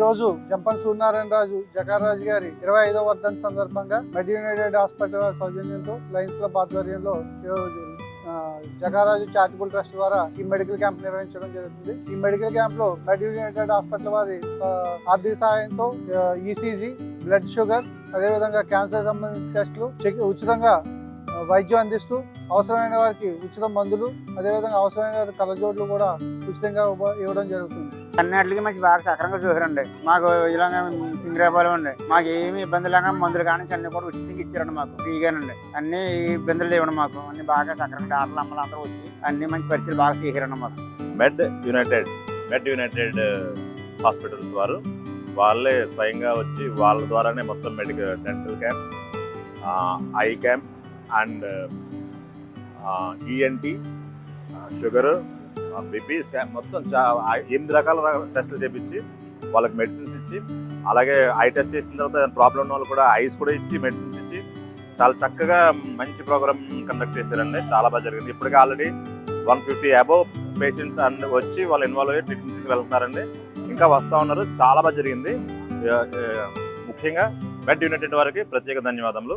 రోజు జంపన్ సూర్యనారాయణ రాజు జకారాజు గారి ఇరవై ఐదవ వర్ధన్ సందర్భంగా మెడ్ యునైటెడ్ హాస్పిటల్ వారి సౌజన్యంతో లయన్స్ క్లబ్ ఆధ్వర్యంలో ఈరోజు చారిటబుల్ ట్రస్ట్ ద్వారా ఈ మెడికల్ క్యాంప్ నిర్వహించడం జరుగుతుంది. ఈ మెడికల్ క్యాంప్లో మెడ్ యునైటెడ్ హాస్పిటల్ వారి ఆర్థిక సహాయంతో ఈసీజీ బ్లడ్ షుగర్ అదేవిధంగా క్యాన్సర్ సంబంధించిన టెస్టులు ఉచితంగా వైద్యం అందిస్తూ అవసరమైన వారికి ఉచిత మందులు అదేవిధంగా అవసరమైన కలజోడ్లు కూడా ఉచితంగా ఇవ్వడం జరుగుతుంది. అన్నిటికీ మంచి బాగా సక్రంగా చూసారండి మాకు ఇలాగ సింగరాబాలు ఉండే మాకు ఏమి ఇబ్బంది లేక మందులు కానీ అన్ని కూడా ఉచితంగా ఇచ్చారండి మాకు. ఫ్రీగానండి. అన్ని ఇబ్బందులు లేవండి మాకు. అన్ని బాగా సక్రంగా డాక్టర్లు అమ్మలు అందరూ వచ్చి అన్ని మంచి పరిస్థితులు బాగా చేశారండి మాకు. Med United Med United hospitals వారు. వాళ్ళే స్వయంగా వచ్చి వాళ్ళ ద్వారానే మొత్తం medical dental camp eye camp and ENT sugar BP scan మొత్తం ఎనిమిది రకాల టెస్టులు చేపించి వాళ్ళకి మెడిసిన్స్ ఇచ్చి అలాగే ఐ టెస్ట్ చేసిన తర్వాత ప్రాబ్లం ఉన్న వాళ్ళు కూడా ఐస్ కూడా ఇచ్చి మెడిసిన్స్ ఇచ్చి చాలా చక్కగా మంచి ప్రోగ్రామ్ కండక్ట్ చేశారండి. చాలా బాగా జరిగింది. ఇప్పటికే already one fifty above patients and వచ్చి వాళ్ళు ఇన్వాల్వ్ అయ్యి ట్రీట్మెంట్ తీసుకు వెళ్తున్నారండి ఇంకా వస్తూ ఉన్నారు. చాలా బాగా జరిగింది. ముఖ్యంగా మెడ్ యూనిట్ వారికి ప్రత్యేక ధన్యవాదములు.